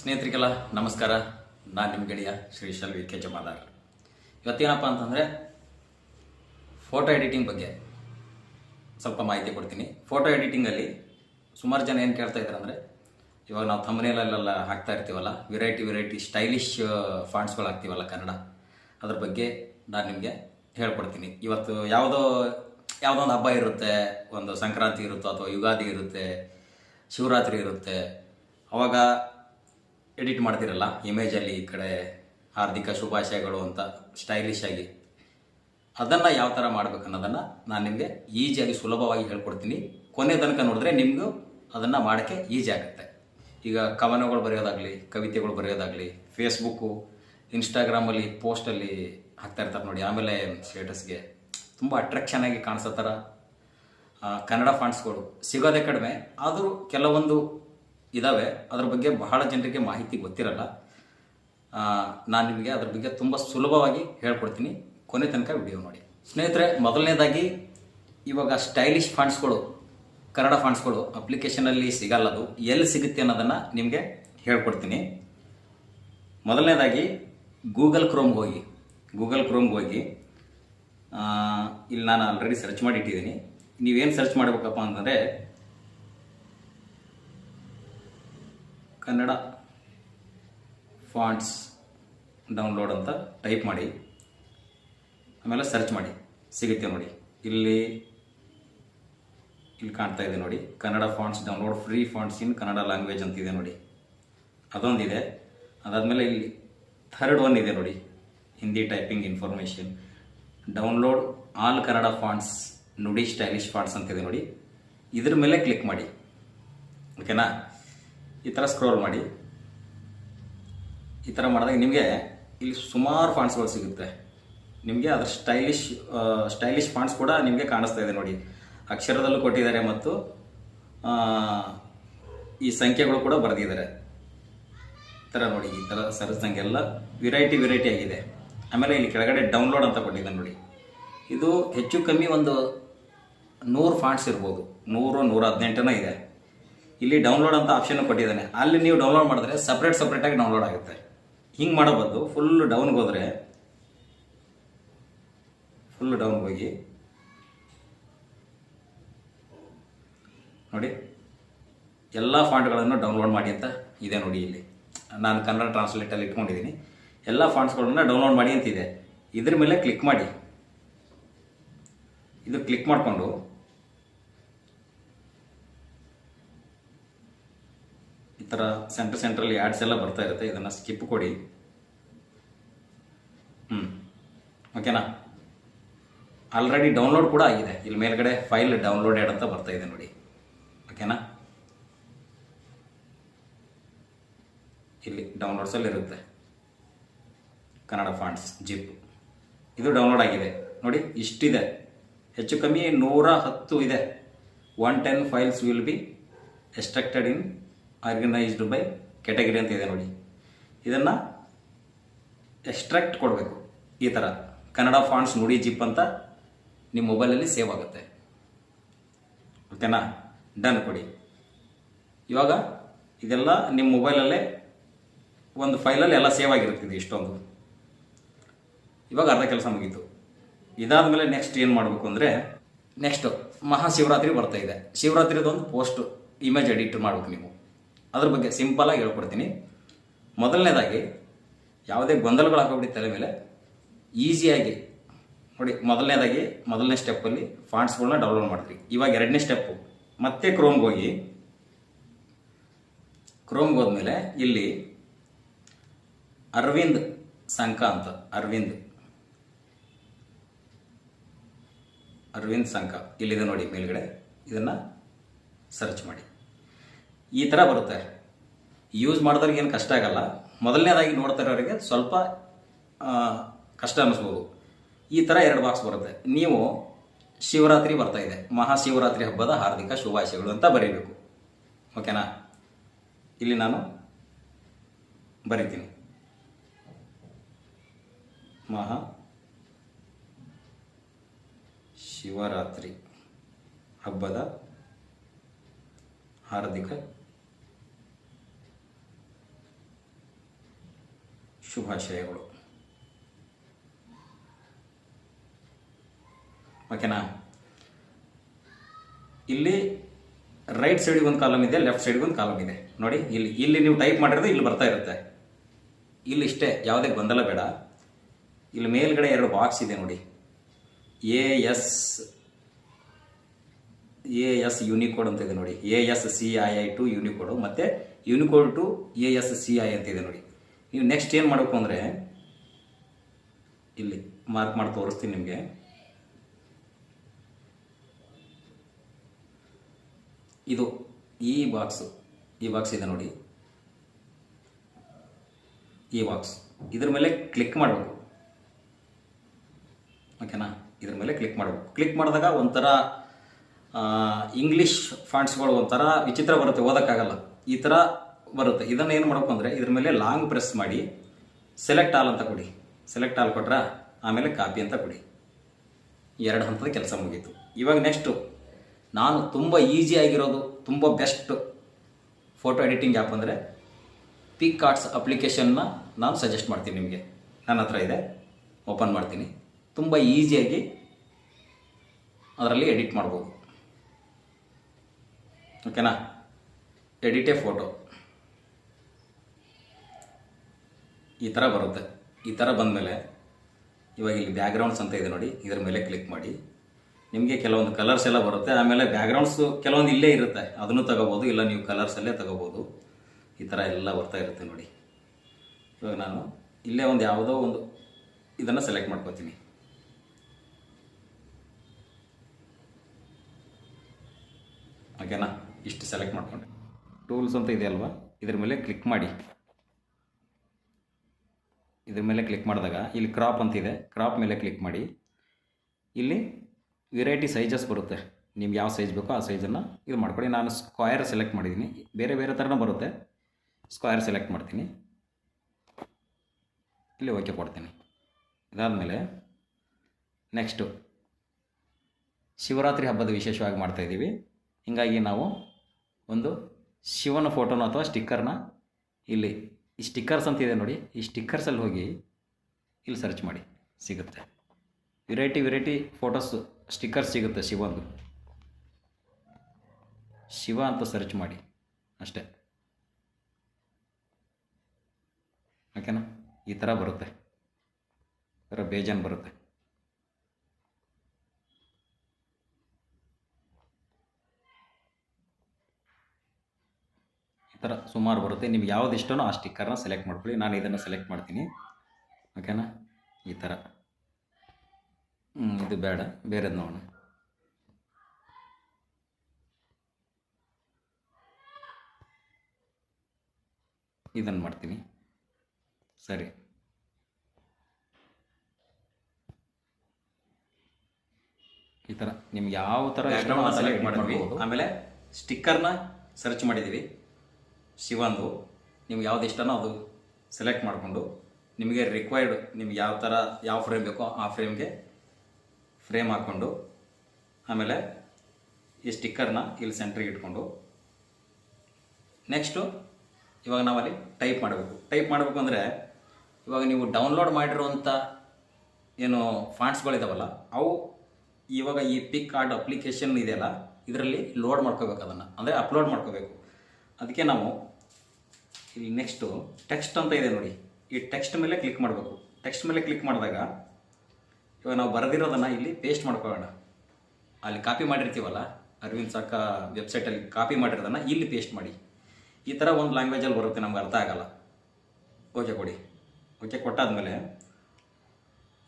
ಸ್ನೇಹಿತರಿಗೆಲ್ಲ ನಮಸ್ಕಾರ. ನಾನು ನಿಮ್ಮ ಗೆಳೆಯ ಶ್ರೀಶಲ್ ವಿ ಕೆ ಜಮಾದಾರ್. ಇವತ್ತೇನಪ್ಪ ಅಂತಂದರೆ ಫೋಟೋ ಎಡಿಟಿಂಗ್ ಬಗ್ಗೆ ಸ್ವಲ್ಪ ಮಾಹಿತಿ ಕೊಡ್ತೀನಿ. ಫೋಟೋ ಎಡಿಟಿಂಗಲ್ಲಿ ಸುಮಾರು ಜನ ಏನು ಕೇಳ್ತಾ ಇದ್ದಾರೆ ಅಂದರೆ, ಇವಾಗ ನಾವು ಥಂಬ್ನೇಲಲ್ಲೆಲ್ಲ ಹಾಕ್ತಾ ಇರ್ತೀವಲ್ಲ ವೆರೈಟಿ ವೆರೈಟಿ ಸ್ಟೈಲಿಶ್ ಫಾಂಟ್ಸ್ಗಳು ಹಾಕ್ತೀವಲ್ಲ ಕನ್ನಡ. ಅದ್ರ ಬಗ್ಗೆ ನಾನು ನಿಮಗೆ ಹೇಳ್ಕೊಡ್ತೀನಿ. ಇವತ್ತು ಯಾವುದೋ ಯಾವುದೋ ಒಂದು ಹಬ್ಬ ಇರುತ್ತೆ, ಒಂದು ಸಂಕ್ರಾಂತಿ ಇರುತ್ತೋ ಅಥವಾ ಯುಗಾದಿ ಇರುತ್ತೆ, ಶಿವರಾತ್ರಿ ಇರುತ್ತೆ, ಅವಾಗ ಎಡಿಟ್ ಮಾಡ್ತಿರಲ್ಲ ಇಮೇಜಲ್ಲಿ ಈ ಕಡೆ ಹಾರ್ದಿಕ ಶುಭಾಶಯಗಳು ಅಂತ ಸ್ಟೈಲಿಶ್ ಆಗಿ. ಅದನ್ನು ಯಾವ ಥರ ಮಾಡ್ಬೇಕು ಅನ್ನೋದನ್ನು ನಾನು ನಿಮಗೆ ಈಸಿಯಾಗಿ ಸುಲಭವಾಗಿ ಹೇಳ್ಕೊಡ್ತೀನಿ. ಕೊನೆ ತನಕ ನೋಡಿದ್ರೆ ನಿಮಗೂ ಅದನ್ನು ಮಾಡೋಕ್ಕೆ ಈಸಿ ಆಗುತ್ತೆ. ಈಗ ಕವನಗಳು ಬರೆಯೋದಾಗಲಿ, ಕವಿತೆಗಳು ಬರೆಯೋದಾಗಲಿ ಫೇಸ್ಬುಕ್ಕು ಇನ್ಸ್ಟಾಗ್ರಾಮಲ್ಲಿ ಪೋಸ್ಟಲ್ಲಿ ಹಾಕ್ತಾ ಇರ್ತಾರೆ ನೋಡಿ, ಆಮೇಲೆ ಸ್ಟೇಟಸ್ಗೆ ತುಂಬ ಅಟ್ರಾಕ್ಷನ್ ಆಗಿ ಕಾಣಿಸೋ ಥರ ಕನ್ನಡ ಫಾಂಟ್ಸ್ಗಳು ಸಿಗೋದೇ ಕಡಿಮೆ, ಆದರೂ ಕೆಲವೊಂದು ಇದ್ದಾವೆ ಅದ್ರ ಬಗ್ಗೆ ಬಹಳ ಜನರಿಗೆ ಮಾಹಿತಿ ಗೊತ್ತಿರಲ್ಲ. ನಾನು ನಿಮಗೆ ಅದ್ರ ಬಗ್ಗೆ ತುಂಬ ಸುಲಭವಾಗಿ ಹೇಳ್ಕೊಡ್ತೀನಿ. ಕೊನೆ ತನಕ ವಿಡಿಯೋ ನೋಡಿ. ಸ್ನೇಹಿತರೆ, ಮೊದಲನೇದಾಗಿ ಇವಾಗ ಸ್ಟೈಲಿಶ್ ಫಂಡ್ಸ್ಗಳು ಕನ್ನಡ ಫಂಡ್ಸ್ಗಳು ಅಪ್ಲಿಕೇಶನಲ್ಲಿ ಸಿಗಲ್ಲ ಅದು. ಎಲ್ಲಿ ಸಿಗುತ್ತೆ ಅನ್ನೋದನ್ನು ನಿಮಗೆ ಹೇಳ್ಕೊಡ್ತೀನಿ. ಮೊದಲನೇದಾಗಿ ಗೂಗಲ್ ಕ್ರೋಮ್ಗೆ ಹೋಗಿ. ಗೂಗಲ್ ಕ್ರೋಮ್ಗೆ ಹೋಗಿ. ಇಲ್ಲಿ ನಾನು ಆಲ್ರೆಡಿ ಸರ್ಚ್ ಮಾಡಿ ಇಟ್ಟಿದ್ದೀನಿ ನೀವೇನು ಸರ್ಚ್ ಮಾಡಬೇಕಪ್ಪ ಅಂತಂದರೆ ಕನ್ನಡ ಫಾಂಟ್ಸ್ ಡೌನ್ಲೋಡ್ ಅಂತ ಟೈಪ್ ಮಾಡಿ, ಆಮೇಲೆ ಸರ್ಚ್ ಮಾಡಿ, ಸಿಗುತ್ತೆ ನೋಡಿ. ಇಲ್ಲಿ ಇಲ್ಲಿ ಕಾಣ್ತಾ ಇದೆ ನೋಡಿ. Kannada fonts download free fonts in Kannada language ಅಂತಿದೆ ನೋಡಿ. ಅದೊಂದಿದೆ. ಅದಾದಮೇಲೆ ಇಲ್ಲಿ ಥರ್ಡ್ ಒನ್ ಇದೆ ನೋಡಿ. Hindi typing information download all Kannada fonts Nudi stylish fonts ಅಂತಿದೆ ನೋಡಿ. ಇದ್ರ ಮೇಲೆ ಕ್ಲಿಕ್ ಮಾಡಿ. ಓಕೆನಾ ಈ ಥರ ಸ್ಕ್ರೋಲ್ ಮಾಡಿ. ಈ ಥರ ಮಾಡಿದಾಗ ನಿಮಗೆ ಇಲ್ಲಿ ಸುಮಾರು ಫಾಂಟ್ಸ್ಗಳು ಸಿಗುತ್ತೆ. ನಿಮಗೆ ಅದರ ಸ್ಟೈಲಿಶ್ ಸ್ಟೈಲಿಶ್ ಫಾಂಟ್ಸ್ ಕೂಡ ನಿಮಗೆ ಕಾಣಿಸ್ತಾ ಇದೆ ನೋಡಿ. ಅಕ್ಷರದಲ್ಲೂ ಕೊಟ್ಟಿದ್ದಾರೆ ಮತ್ತು ಈ ಸಂಖ್ಯೆಗಳು ಕೂಡ ಬರೆದಿದ್ದಾರೆ. ಈ ಥರ ನೋಡಿ, ಈ ಥರ ಸರಿಸ್ದಂಗೆಲ್ಲ ವೆರೈಟಿ ವೆರೈಟಿ ಆಗಿದೆ. ಆಮೇಲೆ ಇಲ್ಲಿ ಕೆಳಗಡೆ ಡೌನ್ಲೋಡ್ ಅಂತ ಕೊಟ್ಟಿದ್ದಾನೆ ನೋಡಿ. ಇದು ಹೆಚ್ಚು ಕಮ್ಮಿ ಒಂದು ನೂರು ಫಾಂಟ್ಸ್ ಇರ್ಬೋದು. ನೂರು, ನೂರ ಹದಿನೆಂಟನೋ ಇದೆ. ಇಲ್ಲಿ ಡೌನ್ಲೋಡ್ ಅಂತ ಆಪ್ಷನ್ ಕೊಟ್ಟಿದ್ದಾನೆ. ಅಲ್ಲಿ ನೀವು ಡೌನ್ಲೋಡ್ ಮಾಡಿದ್ರೆ ಸಪ್ರೇಟ್ ಸಪ್ರೇಟಾಗಿ ಡೌನ್ಲೋಡ್ ಆಗುತ್ತೆ. ಹಿಂಗೆ ಮಾಡೋ ಫುಲ್ ಡೌನ್ಗೆ ಹೋದರೆ ಫುಲ್ ಡೌನ್ ಹೋಗಿ, ನೋಡಿ, ಎಲ್ಲ ಫಾಂಟ್ಗಳನ್ನು ಡೌನ್ಲೋಡ್ ಮಾಡಿ ಅಂತ ಇದೆ ನೋಡಿ ಇಲ್ಲಿ. ನಾನು ಕನ್ನಡ ಟ್ರಾನ್ಸ್ಲೇಟಲ್ಲಿ ಇಟ್ಕೊಂಡಿದ್ದೀನಿ. ಎಲ್ಲ ಫಾಂಟ್ಸ್ಗಳನ್ನ ಡೌನ್ಲೋಡ್ ಮಾಡಿ ಅಂತಿದೆ. ಇದ್ರ ಮೇಲೆ ಕ್ಲಿಕ್ ಮಾಡಿ. ಇದು ಕ್ಲಿಕ್ ಮಾಡಿಕೊಂಡು ಥರ ಸೆಂಟರ್ ಸೆಂಟ್ರಲ್ಲಿ ಆ್ಯಡ್ಸ್ ಎಲ್ಲ ಬರ್ತಾ ಇರುತ್ತೆ. ಇದನ್ನು ಸ್ಕಿಪ್ ಕೊಡಿ. ಹ್ಞೂ ಓಕೆನಾ ಆಲ್ರೆಡಿ ಡೌನ್ಲೋಡ್ ಕೂಡ ಆಗಿದೆ. ಇಲ್ಲಿ ಮೇಲ್ಗಡೆ ಫೈಲ್ ಡೌನ್ಲೋಡೆಡ್ ಅಂತ ಬರ್ತಾ ಇದೆ ನೋಡಿ. ಓಕೆನಾ ಇಲ್ಲಿ ಡೌನ್ಲೋಡ್ಸಲ್ಲಿ ಇರುತ್ತೆ. ಕನ್ನಡ ಫಾಂಟ್ಸ್ ಜಿಪ್ ಇದು ಡೌನ್ಲೋಡ್ ಆಗಿದೆ. ನೋಡಿ, ಇಷ್ಟಿದೆ. ಹೆಚ್ಚು ಕಮ್ಮಿ ನೂರ ಹತ್ತು ಇದೆ. One ten files will be extracted in organised by category ಅಂತ ಇದೆ ನೋಡಿ. ಇದನ್ನು ಎಕ್ಸ್ಟ್ರಾಕ್ಟ್ ಕೊಡಬೇಕು. ಈ ಥರ ಕನ್ನಡ ಫಾಂಟ್ಸ್ ನುಡಿ ಜಿಪ್ ಅಂತ ನಿಮ್ಮ ಮೊಬೈಲಲ್ಲಿ ಸೇವ್ ಆಗುತ್ತೆ. ಓಕೆನಾ? ಡನ್ ಕೊಡಿ. ಇವಾಗ ಇದೆಲ್ಲ ನಿಮ್ಮ ಮೊಬೈಲಲ್ಲೇ ಒಂದು ಫೈಲಲ್ಲಿ ಎಲ್ಲ ಸೇವ್ ಆಗಿರುತ್ತೆ ಇದು ಇಷ್ಟೊಂದು. ಇವಾಗ ಅರ್ಧ ಕೆಲಸ ಮುಗೀತು. ಇದಾದ ಮೇಲೆ ನೆಕ್ಸ್ಟ್ ಏನು ಮಾಡಬೇಕು ಅಂದರೆ ನೆಕ್ಸ್ಟು ಮಹಾಶಿವರಾತ್ರಿ ಬರ್ತಾ ಇದೆ. ಶಿವರಾತ್ರಿದೊಂದು ಪೋಸ್ಟ್ ಇಮೇಜ್ ಎಡಿಟ್ ಮಾಡಬೇಕು ನೀವು. ಅದ್ರ ಬಗ್ಗೆ ಸಿಂಪಲಾಗಿ ಹೇಳ್ಕೊಡ್ತೀನಿ. ಮೊದಲನೇದಾಗಿ ಯಾವುದೇ ಗೊಂದಲಗಳು ಹಾಕೋಬಿಡಿ ತಲೆ ಮೇಲೆ. ಈಸಿಯಾಗಿ ನೋಡಿ, ಮೊದಲನೇದಾಗಿ ಮೊದಲನೇ ಸ್ಟೆಪ್ಪಲ್ಲಿ ಫಾಂಟ್ಸ್ಗಳನ್ನ ಡೌನ್ಲೋಡ್ ಮಾಡ್ತೀವಿ ಇವಾಗ ಎರಡನೇ ಸ್ಟೆಪ್ಪು ಮತ್ತೆ ಕ್ರೋಮ್ಗೆ ಹೋಗಿ. ಕ್ರೋಮ್ಗೆ ಹೋದ್ಮೇಲೆ ಇಲ್ಲಿ ಅರವಿಂದ್ ಸಂಕ ಅಂತ, ಅರವಿಂದ್. ಅರವಿಂದ್ ಸಂಕ. ಇಲ್ಲಿದೆ ನೋಡಿ ಮೇಲ್ಗಡೆ. ಇದನ್ನು ಸರ್ಚ್ ಮಾಡಿ. ಈ ಥರ ಬರುತ್ತೆ. ಯೂಸ್ ಮಾಡಿದವ್ರಿಗೆ ಏನು ಕಷ್ಟ ಆಗಲ್ಲ. ಮೊದಲನೇದಾಗಿ ನೋಡ್ತಾ ಇರೋರಿಗೆ ಸ್ವಲ್ಪ ಕಷ್ಟ ಅನ್ನಿಸ್ಬೋದು ಈ ಥರ ಎರಡು ಬಾಕ್ಸ್ ಬರುತ್ತೆ. ನೀವು ಶಿವರಾತ್ರಿ ಬರ್ತಾ ಇದೆ. ಮಹಾಶಿವರಾತ್ರಿ ಹಬ್ಬದ ಹಾರ್ದಿಕ ಶುಭಾಶಯಗಳು ಅಂತ ಬರೀಬೇಕು. ಓಕೆನಾ ಇಲ್ಲಿ ನಾನು ಬರಿತೀನಿ. ಮಹಾ ಶಿವರಾತ್ರಿ ಹಬ್ಬದ ಹಾರ್ದಿಕ ಶುಭಾಶಯಗಳು. ಓಕೆನಾ ಇಲ್ಲಿ ರೈಟ್ ಸೈಡಿಗೆ ಒಂದು ಕಾಲಮ್ ಇದೆ ಲೆಫ್ಟ್ ಸೈಡ್ಗೆ ಒಂದು ಕಾಲಮ್ ಇದೆ. ನೋಡಿ, ಇಲ್ಲಿ ಇಲ್ಲಿ ನೀವು ಟೈಪ್ ಮಾಡಿರೋದು ಇಲ್ಲಿ ಬರ್ತಾ ಇರುತ್ತೆ. ಇಲ್ಲಿ ಇಷ್ಟೇ, ಯಾವುದೇ ಗೊಂದಲ ಬೇಡ. ಇಲ್ಲಿ ಮೇಲ್ಗಡೆ ಎರಡು ಬಾಕ್ಸ್ ಇದೆ ನೋಡಿ. A S A S Unicode ಅಂತ ಇದೆ ನೋಡಿ. A S C I I to Unicode ಮತ್ತು Unicode to A S C I ಅಂತ ಇದೆ ನೋಡಿ. ನೀವು ನೆಕ್ಸ್ಟ್ ಏನು ಮಾಡಬೇಕು ಅಂದರೆ, ಇಲ್ಲಿ ಮಾರ್ಕ್ ಮಾಡಿ ತೋರಿಸ್ತೀನಿ ನಿಮಗೆ. ಇದು ಈ ಬಾಕ್ಸ್ ಈ ಬಾಕ್ಸ್ ಇದೆ ನೋಡಿ. ಈ ಬಾಕ್ಸ್ ಇದ್ರ ಮೇಲೆ ಕ್ಲಿಕ್ ಮಾಡಬೇಕು. ಓಕೆನಾ ಇದ್ರ ಮೇಲೆ ಕ್ಲಿಕ್ ಮಾಡಬೇಕು. ಕ್ಲಿಕ್ ಮಾಡಿದಾಗ ಒಂಥರ ಇಂಗ್ಲೀಷ್ ಫಾಂಟ್ಸ್ಗಳು ಒಂಥರ ವಿಚಿತ್ರ ಬರುತ್ತೆ, ಓದೋಕ್ಕಾಗಲ್ಲ. ಈ ಥರ ಬರುತ್ತೆ. ಇದನ್ನು ಏನು ಮಾಡಬೇಕು ಅಂದರೆ ಇದ್ರ ಮೇಲೆ ಲಾಂಗ್ ಪ್ರೆಸ್ ಮಾಡಿ ಸೆಲೆಕ್ಟ್ ಆಲ್ ಅಂತ ಕೊಡಿ. ಸೆಲೆಕ್ಟ್ ಆಲ್ ಕೊಟ್ರ ಆಮೇಲೆ ಕಾಪಿ ಅಂತ ಕೊಡಿ. ಎರಡು ಹಂತದ ಕೆಲಸ ಮುಗೀತು. ಇವಾಗ ನೆಕ್ಸ್ಟು ನಾನು ತುಂಬ ಈಸಿ ಆಗಿರೋದು, ತುಂಬ ಬೆಸ್ಟ್ ಫೋಟೋ ಎಡಿಟಿಂಗ್ ಆ್ಯಪ್ ಅಂದರೆ ಪಿಕ್ ಕಾರ್ಡ್ಸ್ ಅಪ್ಲಿಕೇಶನ್ನ ನಾನು ಸಜೆಸ್ಟ್ ಮಾಡ್ತೀನಿ ನಿಮಗೆ. ನನ್ನ ಹತ್ರ ಇದೆ. ಓಪನ್ ಮಾಡ್ತೀನಿ. ತುಂಬ ಈಸಿಯಾಗಿ ಅದರಲ್ಲಿ ಎಡಿಟ್ ಮಾಡ್ಬೋದು. ಓಕೆನಾ ಎಡಿಟೇ ಫೋಟೋ ಈ ಥರ ಬರುತ್ತೆ. ಈ ಥರ ಬಂದಮೇಲೆ ಇವಾಗ ಇಲ್ಲಿ ಬ್ಯಾಕ್ಗ್ರೌಂಡ್ಸ್ ಅಂತ ಇದೆ ನೋಡಿ. ಇದರ ಮೇಲೆ ಕ್ಲಿಕ್ ಮಾಡಿ. ನಿಮಗೆ ಕೆಲವೊಂದು ಕಲರ್ಸ್ ಎಲ್ಲ ಬರುತ್ತೆ. ಆಮೇಲೆ ಬ್ಯಾಕ್ಗ್ರೌಂಡ್ಸು ಕೆಲವೊಂದು ಇಲ್ಲೇ ಇರುತ್ತೆ. ಅದನ್ನು ತಗೋಬೋದು. ಇಲ್ಲ ನೀವು ಕಲರ್ಸಲ್ಲೇ ತಗೋಬೋದು. ಈ ಥರ ಎಲ್ಲ ಬರ್ತಾ ಇರುತ್ತೆ ನೋಡಿ. ಇವಾಗ ನಾನು ಇಲ್ಲೇ ಒಂದು ಯಾವುದೋ ಒಂದು ಇದನ್ನು ಸೆಲೆಕ್ಟ್ ಮಾಡ್ಕೋತೀನಿ. ಓಕೆನಾ ಇಷ್ಟು ಸೆಲೆಕ್ಟ್ ಮಾಡ್ಕೊಂಡೆ. ಟೂಲ್ಸ್ ಅಂತ ಇದೆ ಅಲ್ವಾ? ಇದ್ರ ಮೇಲೆ ಕ್ಲಿಕ್ ಮಾಡಿ. ಇದ್ರ ಮೇಲೆ ಕ್ಲಿಕ್ ಮಾಡಿದಾಗ ಇಲ್ಲಿ ಕ್ರಾಪ್ ಅಂತಿದೆ. ಕ್ರಾಪ್ ಮೇಲೆ ಕ್ಲಿಕ್ ಮಾಡಿ. ಇಲ್ಲಿ ವೆರೈಟಿ ಸೈಜಸ್ ಬರುತ್ತೆ. ನಿಮ್ಗೆ ಯಾವ ಸೈಜ್ ಬೇಕೋ ಆ ಸೈಜನ್ನು ಇದು ಮಾಡ್ಕೊಳ್ಳಿ. ನಾನು ಸ್ಕ್ವಯರ್ ಸೆಲೆಕ್ಟ್ ಮಾಡಿದ್ದೀನಿ ಬೇರೆ ಬೇರೆ ಥರನೂ ಬರುತ್ತೆ. ಸ್ಕ್ವಯರ್ ಸೆಲೆಕ್ಟ್ ಮಾಡ್ತೀನಿ. ಇಲ್ಲಿ ಓಕೆ ಕೊಡ್ತೀನಿ. ಇದಾದಮೇಲೆ ನೆಕ್ಸ್ಟು ಶಿವರಾತ್ರಿ ಹಬ್ಬದ ವಿಶೇಷವಾಗಿ ಮಾಡ್ತಾಯಿದ್ದೀವಿ ಹೀಗಾಗಿ ನಾವು ಒಂದು ಶಿವನ ಫೋಟೋನ ಅಥವಾ ಸ್ಟಿಕ್ಕರ್ನ ಇಲ್ಲಿ ಈ ಸ್ಟಿಕ್ಕರ್ಸ್ ಅಂತ ಇದೆ ನೋಡಿ. ಈ ಸ್ಟಿಕ್ಕರ್ಸಲ್ಲಿ ಹೋಗಿ ಇಲ್ಲಿ ಸರ್ಚ್ ಮಾಡಿ. ಸಿಗುತ್ತೆ. ವೆರೈಟಿ ವೆರೈಟಿ ಫೋಟೋಸ್ ಸ್ಟಿಕ್ಕರ್ಸ್ ಸಿಗುತ್ತೆ ಶಿವಂದು. ಶಿವ ಅಂತ ಸರ್ಚ್ ಮಾಡಿ. ಅಷ್ಟೇ. ಓಕೆನಾ ಈ ಥರ ಬರುತ್ತೆ. ಥರ ಬೇಜಾನ್ ಬರುತ್ತೆ ಈ ಥರ ಸುಮಾರು ಬರುತ್ತೆ. ನಿಮ್ಗೆ ಯಾವ್ದು ಇಷ್ಟನೋ ಆ ಸ್ಟಿಕ್ಕರ್ನ ಸೆಲೆಕ್ಟ್ ಮಾಡ್ಕೊಳ್ಳಿ. ನಾನು ಇದನ್ನು ಸೆಲೆಕ್ಟ್ ಮಾಡ್ತೀನಿ. ಓಕೆನಾ ಈ ಥರ. ಹ್ಞೂ ಇದು ಬೇಡ. ಬೇರೆದು ನೋಡೋಣ. ಇದನ್ನು ಮಾಡ್ತೀನಿ. ಸರಿ. ಈ ಥರ. ನಿಮ್ಗೆ ಯಾವ ಥರ ಸೆಲೆಕ್ಟ್ ಮಾಡ್ತೀವಿ ಆಮೇಲೆ ಸ್ಟಿಕ್ಕರ್ನ ಸರ್ಚ್ ಮಾಡಿದ್ದೀವಿ. ಶಿವಂದು, ನಿಮ್ಗೆ ಯಾವ್ದು ಇಷ್ಟನೋ ಅದು ಸೆಲೆಕ್ಟ್ ಮಾಡಿಕೊಂಡು ನಿಮಗೆ ರಿಕ್ವೈರ್ಡ್ ನಿಮ್ಗೆ ಯಾವ ಥರ ಯಾವ ಫ್ರೇಮ್ ಬೇಕೋ ಆ ಫ್ರೇಮ್ಗೆ ಫ್ರೇಮ್ ಹಾಕ್ಕೊಂಡು ಆಮೇಲೆ ಈ ಸ್ಟಿಕ್ಕರ್ನ ಇಲ್ಲಿ ಸೆಂಟ್ರಿಗೆ ಇಟ್ಕೊಂಡು ನೆಕ್ಸ್ಟು ಇವಾಗ ನಾವಲ್ಲಿ ಟೈಪ್ ಮಾಡಬೇಕು. ಟೈಪ್ ಮಾಡಬೇಕು ಅಂದರೆ ಇವಾಗ ನೀವು ಡೌನ್ಲೋಡ್ ಮಾಡಿರುವಂಥ ಏನು ಫಾಂಟ್ಸ್ಗಳಿದಾವಲ್ಲ ಅವು ಇವಾಗ ಈ ಪಿಕ್ ಕಾರ್ಡ್ ಅಪ್ಲಿಕೇಶನ್ ಇದೆಯಲ್ಲ ಇದರಲ್ಲಿ ಲೋಡ್ ಮಾಡ್ಕೋಬೇಕು ಅದನ್ನು. ಅಂದರೆ ಅಪ್ಲೋಡ್ ಮಾಡ್ಕೋಬೇಕು. ಅದಕ್ಕೆ ನಾವು ಇಲ್ಲಿ ನೆಕ್ಸ್ಟು ಟೆಕ್ಸ್ಟ್ ಅಂತ ಇದೆ ನೋಡಿ. ಈ ಟೆಕ್ಸ್ಟ್ ಮೇಲೆ ಕ್ಲಿಕ್ ಮಾಡಬೇಕು. ಟೆಕ್ಸ್ಟ್ ಮೇಲೆ ಕ್ಲಿಕ್ ಮಾಡಿದಾಗ ಇವಾಗ ನಾವು ಬರೆದಿರೋದನ್ನು ಇಲ್ಲಿ ಪೇಸ್ಟ್ ಮಾಡ್ಕೊಳ್ಳೋಣ. ಅಲ್ಲಿ ಕಾಪಿ ಮಾಡಿರ್ತೀವಲ್ಲ, ಅರವಿಂದ್ ಸಾಕ ವೆಬ್ಸೈಟಲ್ಲಿ ಕಾಪಿ ಮಾಡಿರೋದನ್ನು ಇಲ್ಲಿ ಪೇಸ್ಟ್ ಮಾಡಿ. ಈ ಥರ ಒಂದು ಲ್ಯಾಂಗ್ವೇಜಲ್ಲಿ ಬರುತ್ತೆ, ನಮ್ಗೆ ಅರ್ಥ ಆಗಲ್ಲ. ಓಕೆ ಕೊಡಿ. ಓಕೆ ಕೊಟ್ಟಾದಮೇಲೆ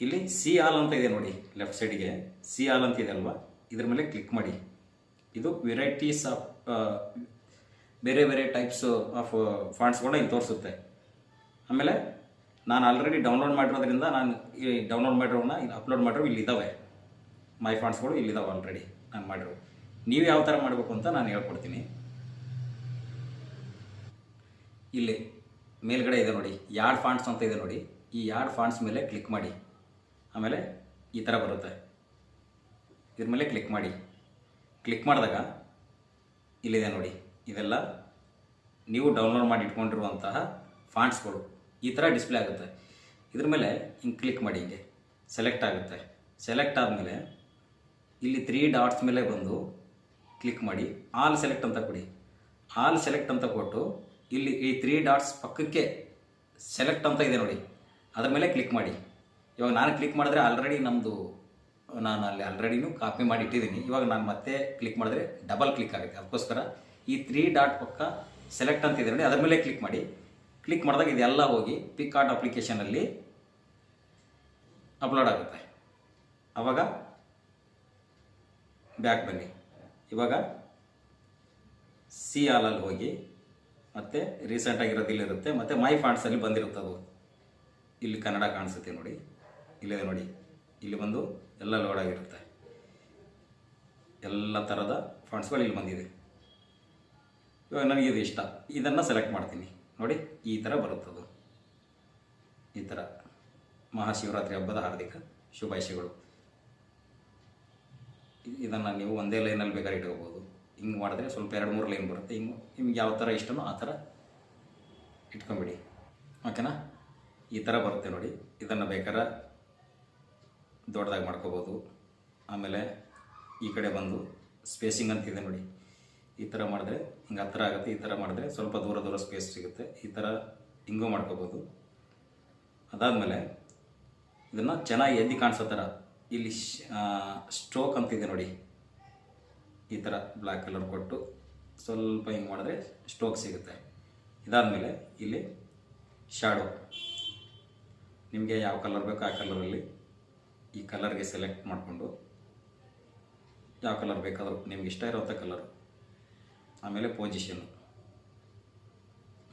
ಇಲ್ಲಿ ಸಿ ಆಲ್ ಅಂತ ಇದೆ ನೋಡಿ ಲೆಫ್ಟ್ ಸೈಡಿಗೆ ಸಿ ಆಲ್ ಅಂತ ಇದೆ ಅಲ್ವಾ? ಇದ್ರ ಮೇಲೆ ಕ್ಲಿಕ್ ಮಾಡಿ. ಇದು ವೆರೈಟೀಸ್ ಆಫ್ ಬೇರೆ ಬೇರೆ ಟೈಪ್ಸ್ ಆಫ್ ಫಾಂಟ್ಸ್ಗಳನ್ನ ಇಲ್ಲಿ ತೋರಿಸುತ್ತೆ. ಆಮೇಲೆ ನಾನು ಆಲ್ರೆಡಿ ಡೌನ್ಲೋಡ್ ಮಾಡಿರೋದ್ರಿಂದ ನಾನು ಈ ಡೌನ್ಲೋಡ್ ಮಾಡಿರೋನ ಇಲ್ಲಿ ಅಪ್ಲೋಡ್ ಮಾಡಿರೋ ಇಲ್ಲಿ ಇದ್ದಾವೆ ಮೈ ಫಾಂಟ್ಸ್ಗಳು ಇಲ್ಲಿದ್ದಾವೆ ಆಲ್ರೆಡಿ ನಾನು ಮಾಡಿರೋ. ನೀವು ಯಾವ ಥರ ಮಾಡಬೇಕು ಅಂತ ನಾನು ಹೇಳ್ಕೊಡ್ತೀನಿ. ಇಲ್ಲಿ ಮೇಲ್ಗಡೆ ಇದೆ ನೋಡಿ ಯಾರ್ಡ್ ಫಾಂಟ್ಸ್ ಅಂತ ಇದೆ ನೋಡಿ. ಈ ಯಾರ್ಡ್ ಫಾಂಟ್ಸ್ ಮೇಲೆ ಕ್ಲಿಕ್ ಮಾಡಿ. ಆಮೇಲೆ ಈ ಥರ ಬರುತ್ತೆ. ಇದ್ರ ಮೇಲೆ ಕ್ಲಿಕ್ ಮಾಡಿ. ಕ್ಲಿಕ್ ಮಾಡಿದಾಗ ಇಲ್ಲಿದೆ ನೋಡಿ. ಇದೆಲ್ಲ ನೀವು ಡೌನ್ಲೋಡ್ ಮಾಡಿ ಇಟ್ಕೊಂಡಿರುವಂತಹ ಫಾಂಟ್ಸ್ಗಳು ಈ ಥರ ಡಿಸ್ಪ್ಲೇ ಆಗುತ್ತೆ. ಇದ್ರ ಮೇಲೆ ಹಿಂಗೆ ಕ್ಲಿಕ್ ಮಾಡಿ ಹಿಂಗೆ. ಸೆಲೆಕ್ಟ್ ಆಗುತ್ತೆ. ಸೆಲೆಕ್ಟ್ ಆದಮೇಲೆ ಇಲ್ಲಿ ತ್ರೀ ಡಾಟ್ಸ್ ಮೇಲೆ ಬಂದು ಕ್ಲಿಕ್ ಮಾಡಿ. ಆಲ್ ಸೆಲೆಕ್ಟ್ ಅಂತ ಕೊಡಿ. ಆಲ್ ಸೆಲೆಕ್ಟ್ ಅಂತ ಕೊಟ್ಟು ಇಲ್ಲಿ ಈ ತ್ರೀ ಡಾಟ್ಸ್ ಪಕ್ಕಕ್ಕೆ ಸೆಲೆಕ್ಟ್ ಅಂತ ಇದೆ ನೋಡಿ. ಅದ್ರ ಮೇಲೆ ಕ್ಲಿಕ್ ಮಾಡಿ. ಇವಾಗ ನಾನು ಕ್ಲಿಕ್ ಮಾಡಿದ್ರೆ ಆಲ್ರೆಡಿ ನಮ್ಮದು ನಾನು ಅಲ್ಲಿ ಆಲ್ರೆಡಿನೂ ಕಾಪಿ ಮಾಡಿ ಇಟ್ಟಿದ್ದೀನಿ. ಇವಾಗ ನಾನು ಮತ್ತೆ ಕ್ಲಿಕ್ ಮಾಡಿದ್ರೆ ಡಬಲ್ ಕ್ಲಿಕ್ ಆಗುತ್ತೆ. ಅದಕ್ಕೋಸ್ಕರ ಈ ತ್ರೀ ಡಾಟ್ ಪಕ್ಕ ಸೆಲೆಕ್ಟ್ ಅಂತ ಇದೆ ನೋಡಿ, ಅದರ ಮೇಲೆ ಕ್ಲಿಕ್ ಮಾಡಿ. ಕ್ಲಿಕ್ ಮಾಡಿದಾಗ ಇದೆಲ್ಲ ಹೋಗಿ ಪಿಕ್ ಆರ್ಟ್ ಅಪ್ಲಿಕೇಶನಲ್ಲಿ ಅಪ್ಲೋಡ್ ಆಗುತ್ತೆ. ಆವಾಗ ಬ್ಯಾಕ್ ಬನ್ನಿ. ಇವಾಗ ಸಿ ಆಲಲ್ಲಿ ಹೋಗಿ ಮತ್ತು ರೀಸೆಂಟಾಗಿರೋದು ಇಲ್ಲಿರುತ್ತೆ, ಮತ್ತು ಮೈ ಫಾಂಡ್ಸಲ್ಲಿ ಬಂದಿರುತ್ತೆ ಅದು. ಇಲ್ಲಿ ಕನ್ನಡ ಕಾಣಿಸುತ್ತೆ ನೋಡಿ. ಇಲ್ಲಿದೆ ನೋಡಿ. ಇಲ್ಲಿ ಬಂದು ಎಲ್ಲ ಲೋಡ್ ಆಗಿರುತ್ತೆ. ಎಲ್ಲ ಥರದ ಫಂಡ್ಸ್ಗಳು ಇಲ್ಲಿ ಬಂದಿದೆ. ನನಗೆ ಇದು ಇಷ್ಟ. ಇದನ್ನು ಸೆಲೆಕ್ಟ್ ಮಾಡ್ತೀನಿ. ನೋಡಿ, ಈ ಥರ ಬರುತ್ತದು. ಈ ಥರ ಮಹಾಶಿವರಾತ್ರಿ ಹಬ್ಬದ ಹಾರ್ದಿಕ ಶುಭಾಶಯಗಳು. ಇದನ್ನು ನೀವು ಒಂದೇ ಲೈನಲ್ಲಿ ಬೇಕಾದ್ರೆ ಇಟ್ಕೋಬೋದು ಹಿಂಗೆ ಮಾಡಿದ್ರೆ ಸ್ವಲ್ಪ ಎರಡು, ಮೂರು ಲೈನ್ ಬರುತ್ತೆ. ಹಿಂಗೆ, ನಿಮ್ಗೆ ಯಾವ ಥರ ಇಷ್ಟನೋ ಆ ಥರ ಇಟ್ಕೊಂಬಿಡಿ. ಓಕೆನಾ ಈ ಥರ ಬರುತ್ತೆ ನೋಡಿ. ಇದನ್ನು ಬೇಕಾದ್ರೆ ದೊಡ್ಡದಾಗಿ ಮಾಡ್ಕೋಬೋದು ಆಮೇಲೆ ಈ ಕಡೆ ಬಂದು ಸ್ಪೇಸಿಂಗ್ ಅಂತಿದೆ ನೋಡಿ. ಈ ಥರ ಮಾಡಿದ್ರೆ ಹಿಂಗೆ ಹತ್ತಿರ ಆಗುತ್ತೆ, ಈ ಥರ ಮಾಡಿದ್ರೆ ಸ್ವಲ್ಪ ದೂರ ದೂರ ಸ್ಪೇಸ್ ಸಿಗುತ್ತೆ. ಈ ಥರ ಹಿಂಗೂ ಮಾಡ್ಕೋಬೋದು. ಅದಾದಮೇಲೆ ಇದನ್ನು ಚೆನ್ನಾಗಿ ಎದ್ದು ಕಾಣಿಸೋ ಥರ ಇಲ್ಲಿ ಸ್ಟ್ರೋಕ್ ಅಂತಿದೆ ನೋಡಿ. ಈ ಥರ ಬ್ಲ್ಯಾಕ್ ಕಲರ್ ಕೊಟ್ಟು ಸ್ವಲ್ಪ ಹಿಂಗೆ ಮಾಡಿದ್ರೆ ಸ್ಟ್ರೋಕ್ ಸಿಗುತ್ತೆ. ಇದಾದಮೇಲೆ ಇಲ್ಲಿ ಶ್ಯಾಡೋ ನಿಮಗೆ ಯಾವ ಕಲರ್ ಬೇಕು ಆ ಕಲರಲ್ಲಿ ಈ ಕಲರ್ಗೆ ಸೆಲೆಕ್ಟ್ ಮಾಡಿಕೊಂಡು ಯಾವ ಕಲರ್ ಬೇಕಾದರೂ ನಿಮ್ಗೆ ಇಷ್ಟ ಇರೋಂಥ ಕಲರು ಆಮೇಲೆ ಪೊಸಿಷನ್ನು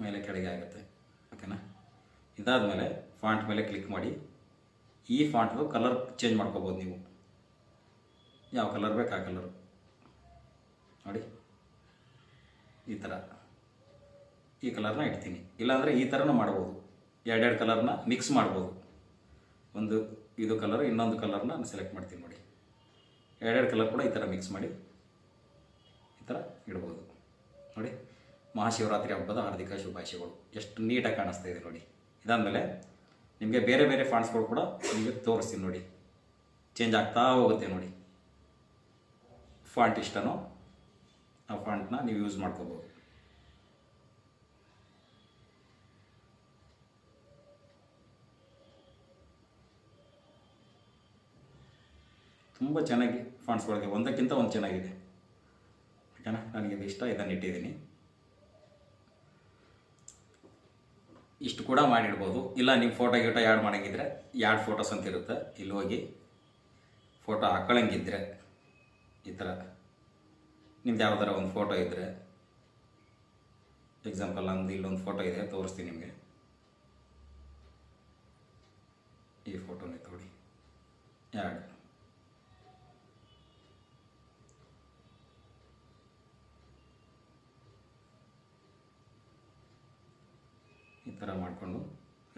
ಮೇಲೆ ಕೆಳಗೆ ಆಗುತ್ತೆ. ಓಕೆನಾ? ಇದಾದಮೇಲೆ ಫಾಂಟ್ ಮೇಲೆ ಕ್ಲಿಕ್ ಮಾಡಿ. ಈ ಫಾಂಟ್ದು ಕಲರ್ ಚೇಂಜ್ ಮಾಡ್ಕೋಬೋದು ನೀವು. ಯಾವ ಕಲರ್ ಬೇಕು ಆ ಕಲರು ನೋಡಿ. ಈ ಥರ ಈ ಕಲರ್ನ ಇಡ್ತೀನಿ. ಇಲ್ಲಾಂದರೆ ಈ ಥರನೂ ಮಾಡ್ಬೋದು. ಎರಡೆರಡು ಕಲರ್ನ ಮಿಕ್ಸ್ ಮಾಡ್ಬೋದು. ಒಂದು ಇದು ಕಲರ್ ಇನ್ನೊಂದು ಕಲರ್ನ ಸೆಲೆಕ್ಟ್ ಮಾಡ್ತೀನಿ ನೋಡಿ. ಎರಡೆರಡು ಕಲರ್ ಕೂಡ ಈ ಥರ ಮಿಕ್ಸ್ ಮಾಡಿ ಈ ಥರ ಇಡ್ಬೋದು. ನೋಡಿ. ಮಹಾಶಿವರಾತ್ರಿ ಹಬ್ಬದ ಹಾರ್ದಿಕ ಶುಭಾಶಯಗಳು. ಎಷ್ಟು ನೀಟಾಗಿ ಕಾಣಿಸ್ತಾ ಇದೆ ನೋಡಿ. ಇದಾದಮೇಲೆ ನಿಮಗೆ ಬೇರೆ ಬೇರೆ ಫಾಂಟ್ಸ್ಗಳು ಕೂಡ ನಿಮಗೆ ತೋರಿಸ್ತೀನಿ ನೋಡಿ. ಚೇಂಜ್ ಆಗ್ತಾ ಹೋಗುತ್ತೆ ನೋಡಿ. ಫಾಂಟ್ ಇಷ್ಟನೋ ಆ ಫಾಂಟ್ನ ನೀವು ಯೂಸ್ ಮಾಡ್ಕೋಬೋದು. ತುಂಬ ಚೆನ್ನಾಗಿ ಫಾಂಟ್ಸ್ಗಳಿದೆ. ಒಂದಕ್ಕಿಂತ ಒಂದು ಚೆನ್ನಾಗಿದೆ. ಓಕೆನಾ? ನನಗೆ ಇದು ಇಷ್ಟ, ಇದನ್ನು ಇಟ್ಟಿದ್ದೀನಿ. ಇಷ್ಟು ಕೂಡ ಮಾಡಿಡ್ಬೋದು. ಇಲ್ಲ ನೀವು ಫೋಟೋ ಗೀಟೋ ಯಾಡ್ ಮಾಡೋಂಗಿದ್ರೆ, ಎರಡು ಫೋಟೋಸ್ ಅಂತ ಇರುತ್ತೆ. ಇಲ್ಲಿ ಹೋಗಿ ಫೋಟೋ ಹಾಕೊಳ್ಳಂಗಿದ್ರೆ ಈ ಥರ. ನಿಮ್ದು ಯಾವ್ದಾರ ಒಂದು ಫೋಟೋ ಇದ್ದರೆ ಎಕ್ಸಾಂಪಲ್ ನಂದು ಇಲ್ಲೊಂದು ಫೋಟೋ ಇದೆ, ತೋರಿಸ್ತೀನಿ ನಿಮಗೆ. ಈ ಫೋಟೋನೇ ತಗೊಳ್ಳಿ ಆ್ಯಡ್ ಈ ಥರ ಮಾಡಿಕೊಂಡು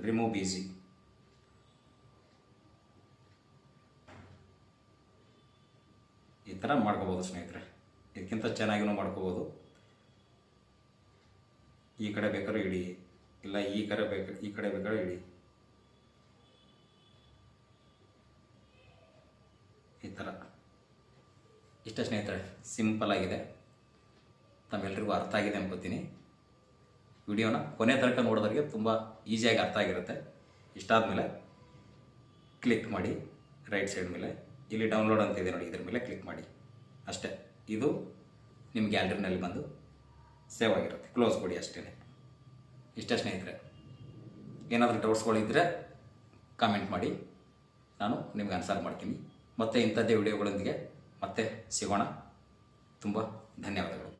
ರಿಮೂವ್ ಈಸಿ ಈ ಥರ ಮಾಡ್ಕೋಬೋದು ಸ್ನೇಹಿತರೆ. ಇದಕ್ಕಿಂತ ಚೆನ್ನಾಗಿನೂ ಮಾಡ್ಕೋಬೋದು. ಈ ಕಡೆ ಬೇಕಾದ್ರೆ ಇಡಿ. ಇಲ್ಲ, ಈ ಕಡೆ ಬೇಕು, ಈ ಕಡೆ ಬೇಕಾದ್ರೆ ಇಡಿ. ಈ ಥರ ಇಷ್ಟ ಸ್ನೇಹಿತರೆ, ಸಿಂಪಲ್ ಆಗಿದೆ. ತಮ್ಮೆಲ್ಲರಿಗೂ ಅರ್ಥ ಆಗಿದೆ ಅನ್ಕೋತೀನಿ. ವಿಡಿಯೋನ ಕೊನೆ ತನಕ ನೋಡೋದ್ರಿಗೆ ತುಂಬ ಈಸಿಯಾಗಿ ಅರ್ಥ ಆಗಿರುತ್ತೆ. ಇಷ್ಟಾದಮೇಲೆ ಕ್ಲಿಕ್ ಮಾಡಿ ರೈಟ್ ಸೈಡ್ ಮೇಲೆ. ಇಲ್ಲಿ ಡೌನ್ಲೋಡ್ ಅಂತ ಇದೆ ನೋಡಿ, ಇದ್ರ ಮೇಲೆ ಕ್ಲಿಕ್ ಮಾಡಿ. ಅಷ್ಟೇ. ಇದು ನಿಮ್ಮ ಗ್ಯಾಲರಿನಲ್ಲಿ ಬಂದು ಸೇವ್ ಆಗಿರುತ್ತೆ. ಕ್ಲೋಸ್ ಕೊಡಿ ಅಷ್ಟೇ ಇಷ್ಟೇ ಸ್ನೇಹಿತರೆ. ಏನಾದರೂ ಡೌಟ್ಸ್ಗಳಿದ್ದರೆ ಕಾಮೆಂಟ್ ಮಾಡಿ. ನಾನು ನಿಮ್ಗೆ ಆನ್ಸರ್ ಮಾಡ್ತೀನಿ. ಮತ್ತು ಇಂಥದ್ದೇ ವಿಡಿಯೋಗಳೊಂದಿಗೆ ಮತ್ತೆ ಸಿಗೋಣ. ತುಂಬ ಧನ್ಯವಾದಗಳು.